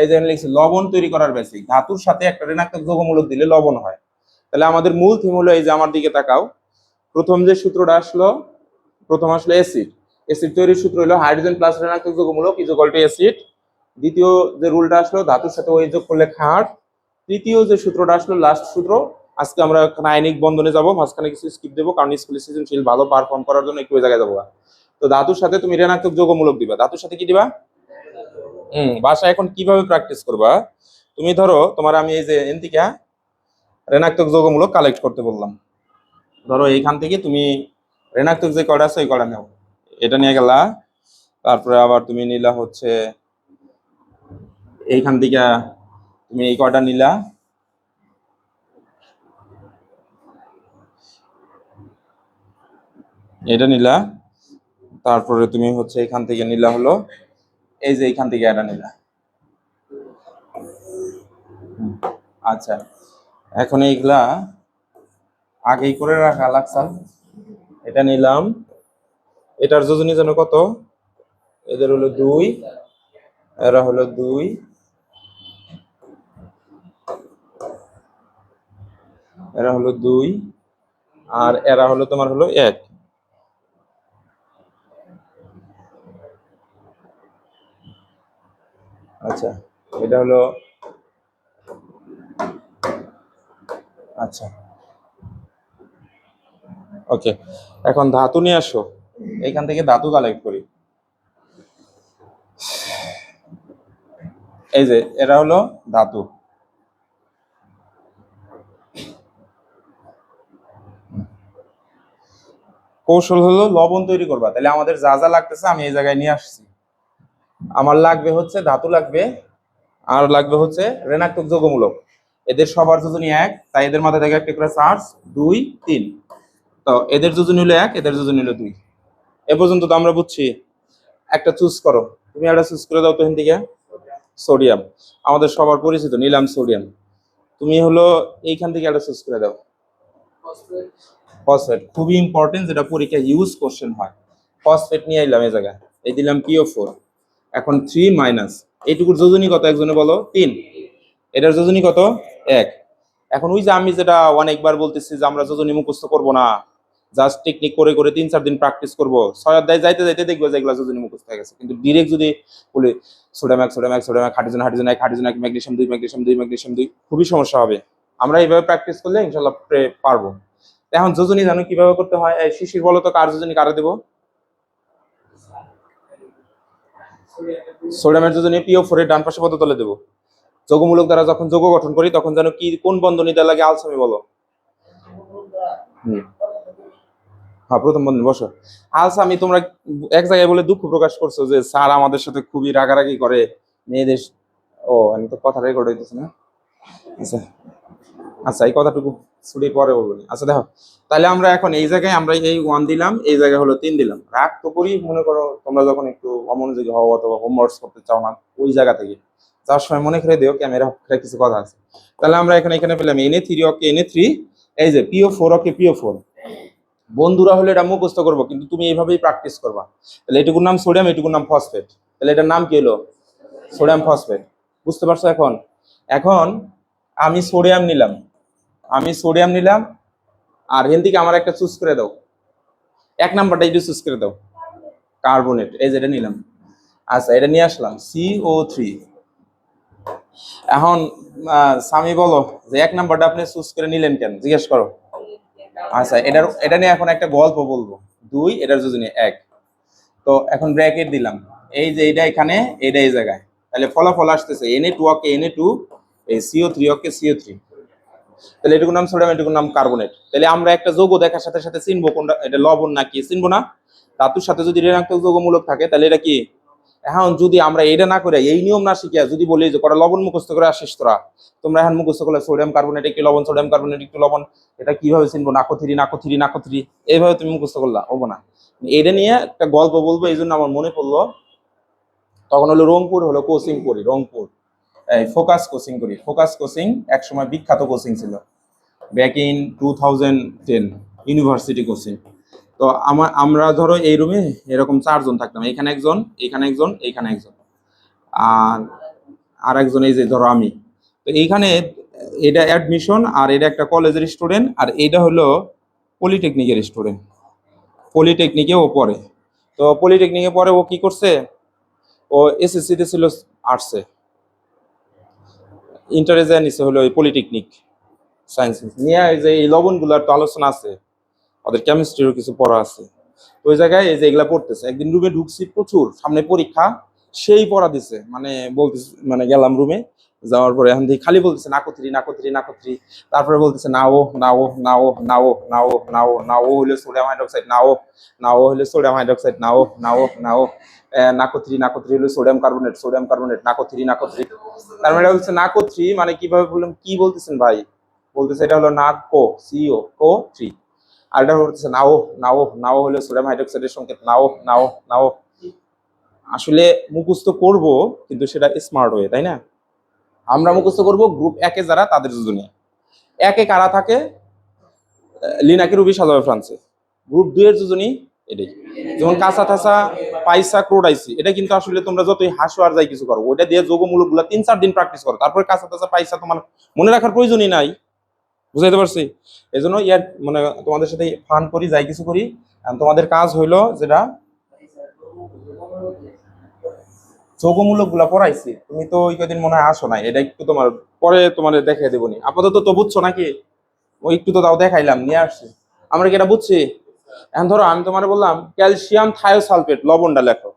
এই যে এখানে লিখছি, লবণ তৈরি করার বেসিক ধাতুর সাথে একটা ঋণাত্মক যৌগমূলক দিলে লবণ হয়। তাহলে আমাদের মূল থিম হলো এই যে আমার দিকে তাকাও। প্রথম যে সূত্রটা আসলো, প্রথম আসলো অ্যাসিড অ্যাসিড তৈরির সূত্র হলো হাইড্রোজেন প্লাস ঋণাত্মক যৌগমূলক ইজোকল টু অ্যাসিড দ্বিতীয় যে রুলটা আসলো, ধাতুর সাথে ওই যোগ করলে ক্ষার। তৃতীয় যে সূত্রটা আসলো লাস্ট সূত্র, আজকে আমরা আয়নিক বন্ধনে যাব, মাঝখানে কিছু স্কিপ দেবো, কারণ স্কুলে সৃজনশীল, ভালো পারফর্ম করার জন্য একটু ওই জায়গায় যাব। তো ধাতুর সাথে তুমি ঋণাত্মক যৌগমূলক দিবা। ধাতুর সাথে কি দিবা? হুম বাসা এখন কীভাবে প্র্যাকটিস করবা? তুমি ধরো, তোমার আমি এই যে এনতিকা ঋণাত্মক যৌগমূলক কালেক্ট করতে বললাম। ধরো, এইখান থেকে তুমি ঋণাত্মক যে কয়টা আছে, ওই কয়টা নেও। এটা নিয়ে গেলা, তারপরে আবার তুমি নিলা হচ্ছে, এইখান থেকে তুমি এই কয়টা নিলা? এটা নিলা, তারপরে তুমি হচ্ছে এখান থেকে নিলা হলো এই যে এইখান থেকে এটা নিলা আচ্ছা। এখন এইগুলা আগেই করে রাখা লাগছে। এটা নিলাম। এটার যোজনী যেন কত? এদের হলো দুই, এরা হলো দুই। এরা হলো দুই, আর এরা হলো তোমার হলো এক। আচ্ছা এটা হলো আচ্ছা। ওকে, এখন ধাতু নিয়ে আসো। এইখান থেকে ধাতু কালেক্ট করি। এই যে এরা হলো ধাতু। কৌশল হলো লবণ তৈরি করবা। তাহলে আমাদের যা যা লাগতেছে আমি এই জায়গায় নিয়ে আসছি। আমার লাগবে হচ্ছে ধাতু লাগবে, আর লাগবে হচ্ছে ঋণাত্মক যৌগমূলক। এদের সবার যোজনী এক, তাই এদের মাথায় থাকে একটা করে চার্জ দুই, তিন। তো এদের যোজনী হলো এক, এদের যোজনী হলো দুই। এ পর্যন্ত তো আমরা বুঝছি, একটা চুজ করো। তুমি একটা চুজ করে দাও তো এখান সোডিয়াম আমাদের সবার পরিচিত, নিলাম সোডিয়াম তুমি হলো এইখান থেকে একটা চুজ করে দাও। ফসফেট খুবই ইম্পর্টেন্ট যেটা পরীক্ষায় ইউজ কোশ্চেন হয়। ফসফেট নিয়ে এলাম এই জায়গায়। এই দিলাম পিও ফোর এখন থ্রি মাইনাস এইটুকুর যোজনী কত একজনে বলো? তিন। এটার যোজনী কত? এক। এখন ওই যে আমি যেটা অনেকবার বলতেছি যে আমরা যোজনী মুখস্থ করব না। জাস্ট টেকনিক করে করে তিন, চার দিন প্র্যাকটিস করব। ছয় অধ্যায় যাইতে যাইতে দেখব যে এগুলো যোজনী মুখস্থ হয়ে গেছে। কিন্তু ডিরেক্ট যদি বলি সোডিয়াম এক সোডিয়াম এক সোডিয়াম এক হাইড্রোজেন হাইড্রোজেন এক হাইড্রোজেন এক ম্যাগনেশিয়াম দুই ম্যাগনেশিয়াম দুই ম্যাগনেশিয়াম দুই, খুবই সমস্যা হবে। আমরা এইভাবে প্র্যাকটিস করলে ইনশাল্লাহ প্রে- পারব। এখন যোজনী জানো কীভাবে করতে হয়? শিশির বলো তো কার যোজনী, কারা দেবো? সোডিয়ামের যোজনী পিও ফোরের ডান পাশে পদতলে দেবো। যোগমূলক দ্বারা যখন যোগ গঠন করি, তখন যেন কি, কোন বন্ধনী দেওয়া লাগে আলসামি বলো। হ্যাঁ প্রথম বন্ধনী, বসো। আলসা আমি তোমরা এক জায়গায় বলে দুঃখ প্রকাশ করছ যে স্যার আমাদের সাথে খুবই রাগারাগি করে। মেয়েদের ও, আমি তো কথা রেকর্ড হইতেছে না। আচ্ছা। আচ্ছা এই কথাটুকু। ছুটি পরে বলব। আচ্ছা দেখো, তাহলে আমরা এখন এই জায়গায় আমরা এই ওয়ান দিলাম, এই জায়গায় হলো তিন দিলাম। রাগ তো করি, মনে করো তোমরা যখন একটু অমনোযোগী হও অথবা হোমওয়ার্কস করতে চাও না, ওই জায়গা থেকে। যাওয়ার সময় মনে করে দিও ক্যামেরা কিছু কথা আছে। তাহলে আমরা এখানে এখানে পেলাম এনে থ্রি ওকে এনে থ্রি এই যে পিও ফোর ওকে পিও ফোর বন্ধুরা হলে এটা মুখস্থ করব, কিন্তু তুমি এইভাবেই প্র্যাকটিস করবা। তাহলে এটুকুর নাম সোডিয়াম এটুকুর নাম ফসফেট তাহলে এটার নাম কি হলো? সোডিয়াম ফসফেট বুঝতে পারছ এখন? এখন আমি সোডিয়াম নিলাম। আমি সোডিয়াম নিলাম, আর হেন থেকে আমার একটা চুজ করে দাও। এক নাম্বারটা একটু চুজ করে দাও। কার্বনেট, এই যেটা নিলাম। আচ্ছা এটা নিয়ে আসলাম। সিও থ্রি এখন স্বামী বলো যে এক নাম্বারটা আপনি চুজ করে নিলেন কেন? জিজ্ঞেস করো। আচ্ছা এটার, এটা নিয়ে এখন একটা গল্প বলব। দুই, এটার যোজনী এক। তো এখন ব্র্যাকেট দিলাম। এই যে এটা এখানে এটা এই জায়গায়। তাহলে ফলাফল আসতেছে NA two okay NA two এই CO three okay CO three তাহলে এটুকুর নাম সোডিয়াম এটুকুর নাম কার্বনেট। তাহলে আমরা একটা যৌগ দেখার সাথে সাথে চিনবো কোনটা, এটা লবণ না কি চিনবো না? ধাতুর সাথে যদি ঋণাত্মক যৌগমূলক থাকে, তাহলে এটা কি? এখন যদি আমরা এটা না করে, এই নিয়ম না শিখিয়া যদি বলি যে করা লবণ মুখস্থ করে আসিস তোরা, তোমরা এখন মুখস্থ করলে সোডিয়াম কার্বনেট একটি লবণ, সোডিয়াম কার্বনেট একটু লবণ, এটা কীভাবে চিনবো? নাকথিরি নাকথিরি নাকথিরি, এইভাবে তুমি মুখস্থ করলা, হব না। এটা নিয়ে একটা গল্প বলব, এই জন্য আমার মনে পড়ল, তখন হলো রংপুর, হলো কোচিং রংপুর। ফোকাস কোচিং করি। ফোকাস কোচিং এক সময় বিখ্যাত কোচিং ছিল। Back in two thousand ten university coaching তো আমার আমরা ধরো এই রুমে এরকম চারজন থাকতাম। এখানে একজন এখানে একজন এখানে একজন। আর আর একজন এই যে ধরো আমি। তো এইখানে এটা অ্যাডমিশন আর এটা একটা কলেজের স্টুডেন্ট আর এইটা হলো পলিটেকনিকের স্টুডেন্ট পলিটেকনিকে ও পড়ে। তো পলিটেকনিকে পরে ও কি করছে? ও এসএসসিতে ছিল আর্টসে ইন্টারে যায় নিছে হলো ওই পলিটেকনিক সায়েন্স নিয়ে যে এই লবণগুলোর তো আলোচনা আছে, ওদের কেমিস্ট্রিরও কিছু পড়া আছে। ওই জায়গায় এই যে এগুলা পড়তেছে, একদিন রুমে ঢুকছি প্রচুর, সামনে পরীক্ষা, সেই পড়া দিছে মানে বলতেছে মানে গেলাম রুমে যাওয়ার পরে এখন দেখি খালি বলতেছে নাকত্রি নাকত্রি নাকত্রি তারপরে বলতেছে নাও নাও নাও নাও নাও নাও নাও হলে সোডিয়াম হাইড্রোক্সাইড নাও নাও হলে সোডিয়াম হাইড্রোক্সাইড নাও নাও নাও নাকত্রি নাকত্রি হলে সোডিয়াম কার্বনেট সোডিয়াম কার্বনেট নাকত্রি নাকত্রি তার মানে বলছে নাকত্রি মানে কীভাবে বললাম কি বলতেছেন ভাই বলতেছে এটা হলো নাক কো সিও কো থ্রি আর এটা বলতেছে নাও নাও নাও হলে সোডিয়াম হাইড্রোক্সাইডের সংকেত নাও নাও নাও আসলে মুখস্থ করব কিন্তু সেটা স্মার্ট হয়ে তাই না আমরা মুখস্থ করব গ্রুপ একে যারা, তাদের দুজনে। একে কারা থাকে? লিনাকে, রুবি সাজাবে ফ্রান্সে। গ্রুপ দুই এর দুজনই এটাই। যেমন কাঁচা ঠাসা পাইসা, ক্রোডাইসি, এটা কিন্তু আসলে তোমরা যতই হাসো আর যাই কিছু করো, ওইটা দিয়ে যোগমূলকগুলা তিন চার দিন প্র্যাকটিস করো। তারপরে কাঁচা টাসা পাইসা তোমার মনে রাখার প্রয়োজনই নাই। বুঝাইতে পারছি? এই জন্য ইয়ার মানে তোমাদের সাথে ফান করি, যাই কিছু করি। তোমাদের কাজ হইল যেটা যোগমূলকগুলা পড়াইছি, তুমি তো ওই কদিন মনে হয় আসো নাই, এটা একটু তোমার পরে তোমার দেখাই দেবনি আপাতত তো বুঝছ নাকি? ওই একটু তো তাও দেখাইলাম, নিয়ে আসছি। আমরা কি এটা বুঝছি? এখন ধরো আমি তোমার বললাম, ক্যালসিয়াম থায়োসালফেট, লবণটা লেখো।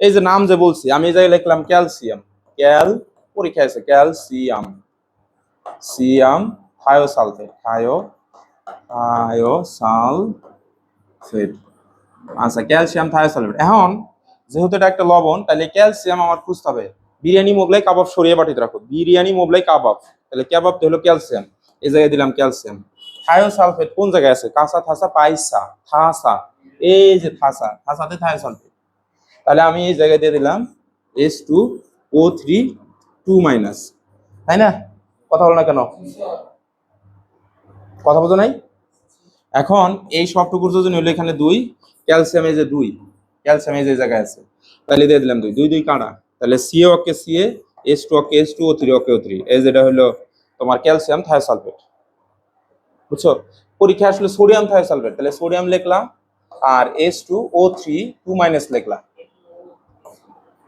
এই যে নাম যে বলছি, আমি এই লিখলাম ক্যালসিয়াম। ক্যাল, পরীক্ষা আছে, calcium. Cium, thiosulphate, thio, thiosulphate. আচ্ছা ক্যালসিয়াম, থায়োসালফেট। এখন যেহেতু এটা একটা লবণ তাহলে ক্যালসিয়াম আমার খুঁজতে হবে। বিরিয়ানি, মোগলাই, কাবাব সরিয়ে বাটিতে রাখো। বিরিয়ানি, মোগলাই, কাবাব। তাহলে কাবাব হলো ক্যালসিয়াম। এই জায়গায় দিলাম ক্যালসিয়াম। থায়োসালফেট কোন জায়গায় আছে? কাঁচা থাসা, পাইসা, থাসা। এই যে থাসা, থাসাতে থায়োসালফেট। তাহলে আমি এই জায়গায় দিয়ে দিলাম S two O three two minus তাই না? কথা বলো না কেন? কথা বলতো নাই? এখন এই সবটুকুর যোজন হলো এখানে দুই, ক্যালসিয়াম যে দুই। ক্যালসিয়াম এই যে জায়গায় আছে, তাহলে দিয়ে দিলাম দুই। দুই দুই কাটা তাহলে CA okay CA S two okay S two O three okay O three এই যেটা হলো তোমার ক্যালসিয়াম থায়োসালফেট বুঝছ? পরীক্ষা আসলে সোডিয়াম থায়োসালফেট তাহলে সোডিয়াম লিখলাম আর S two O three two minus লিখলাম।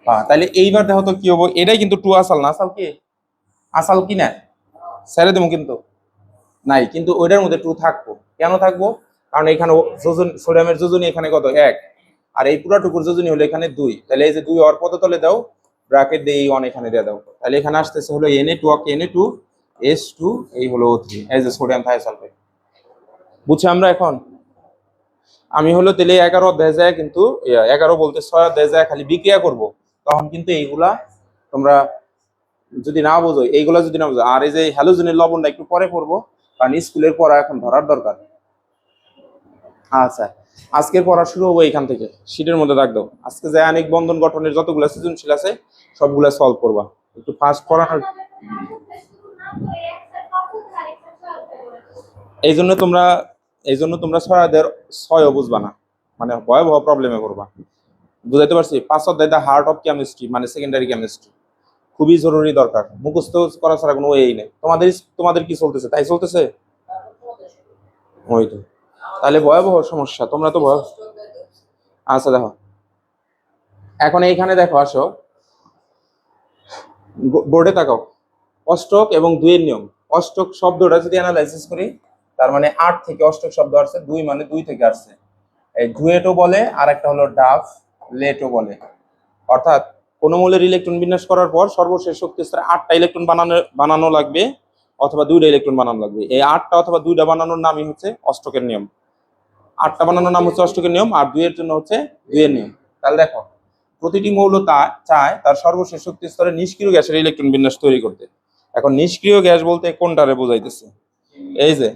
হ্যাঁ তাহলে এইবার দেখো তো কি হব? এটাই কিন্তু টু আসাল না? আসাল কি? আসাল কি না? ছেড়ে দেবো কিন্তু। নাই, কিন্তু ওইটার মধ্যে টু থাকব। কেন থাকব? কারণ এখানে সোডিয়ামের যোজনী এখানে কত? এক। আর এই পুরাটুকুর যোজনী হলো এখানে দুই। তাহলে এই যে দুই অর পদ তলে দাও? ব্র্যাকেট দিয়ে এই ওয়ান এখানে দিয়ে দাও। তাহলে এখানে আসতেছে হলো N A two okay N A two S two এই হলো ও থ্রি এই যে সোডিয়াম থায়োসালফেট বুঝছি আমরা এখন? আমি হলো তেলে এগারো অধ্যায় যায় কিন্তু এগারো বলতে ছয় অধ্যায় যায় খালি বিক্রিয়া করব। তখন কিন্তু এইগুলা তোমরা যদি না বোঝো, এইগুলা যদি না বোঝো, আর এই যে হ্যালোজেনের লবণটা একটু পরে পড়ব কারণ স্কুলের পড়া এখন ধরার দরকার। আচ্ছা। আজকের পড়া শুরু হব এখান থেকে। শীটের মধ্যে দাগ দাও। আজকে যে অনেক বন্ধন গঠনের যতগুলো সৃজনশীল আছে, সবগুলা সলভ করবা। একটু ফাস্ট পড়ানোর এই জন্য তোমরা এই জন্য তোমরা ছয়াদের ছয়ও বুঝবা না। মানে ভয়াবহ প্রবলেমে করবা বুঝাইতে পারছি? পাঁচ অধ্যায় দ্য হার্ট অফ কেমিস্ট্রি মানে সেকেন্ডারি কেমিস্ট্রি খুবই জরুরি দরকার। মুখস্থ করা ছাড়া কোনো ওয়েই নেই। তোমাদের তোমাদের কি চলতেছে? তাই চলতেছে? ওই তো। তাহলে ভয়াবহ সমস্যা, তোমরা তো ভয় আচ্ছা দেখো। এখন এইখানে দেখো, আসো। বোর্ডে তাকাও। অষ্টক এবং দুইয়ের নিয়ম। অষ্টক শব্দটা যদি অ্যানালাইসিস করি, তার মানে আট থেকে অষ্টক শব্দ আসছে, দুই মানে দুই থেকে আসছে। এই ডুয়েটও বলে আর একটা হলো ডাফ লেটও বলে। অর্থাৎ কোন মূলের ইলেকট্রন বিন্যাস করার পর সর্বশেষ শক্তি স্তরে আটটা ইলেকট্রন বানানো বানানো লাগবে, অথবা দুইটা ইলেকট্রন বানানো লাগবে। এই আটটা অথবা দুইটা বানানোর নামই হচ্ছে অষ্টকের নিয়ম। আটটা বানানোর নাম হচ্ছে অষ্টকের নিয়ম আর দুইয়ের জন্য হচ্ছে দুইয়ের নিয়ম। তাহলে দেখো প্রতিটি মৌল তা চায় তার সর্বশেষ শক্তি স্তরে নিষ্ক্রিয় গ্যাসের ইলেকট্রন বিন্যাস তৈরি করতে। এখন নিষ্ক্রিয় গ্যাস বলতে কোনটারে বোঝাইতেছে? এই যে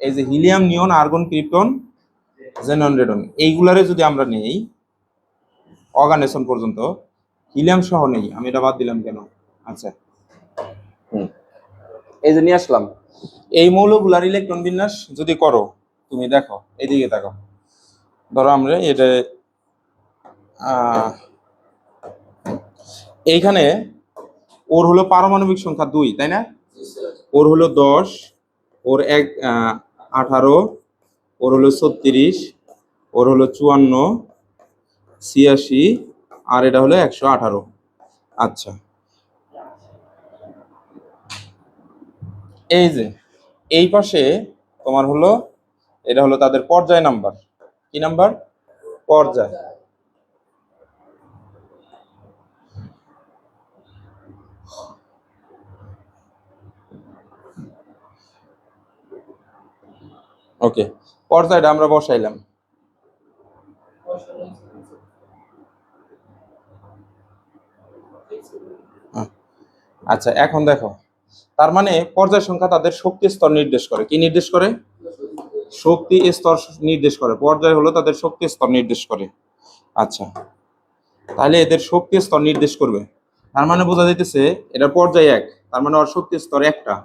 এই যে helium neon argon krypton xenon radon এইগুলারে যদি আমরা নেই অর্গানেশন পর্যন্ত হিলিয়াম সহ নেই আমি এটা বাদ দিলাম কেন? আচ্ছা। হুম। এই যে নিয়ে আসলাম। এই মৌলগুলার ইলেকট্রন বিন্যাস যদি করো তুমি দেখো এইদিকে দেখো ধরো আমরা এটা এইখানে ওর হলো পারমাণবিক সংখ্যা দুই তাই না? ওর হলো দশ ওর এক আঠারো ওর হলো ছত্রিশ ওর হলো চুয়ান্ন ছিয়াশি আর এটা হলো একশো আঠারো। আচ্ছা। এই যে এই পাশে তোমার হলো এটা হলো তাদের পর্যায় নাম্বার। কি নাম্বার? পর্যায়। ওকে, পর্যায়টা আমরা বসাইলাম। আচ্ছা এখন দেখো। তার মানে পর্যায় সংখ্যা তাদের শক্তি স্তর নির্দেশ করে। কি নির্দেশ করে? শক্তি স্তর নির্দেশ করে, পর্যায় হলো তাদের শক্তি স্তর নির্দেশ করে। আচ্ছা তাহলে এদের শক্তি স্তর নির্দেশ করবে। তার মানে বোঝা যাইতেছে এটা পর্যায় এক, তার মানে ওর শক্তি স্তর একটা।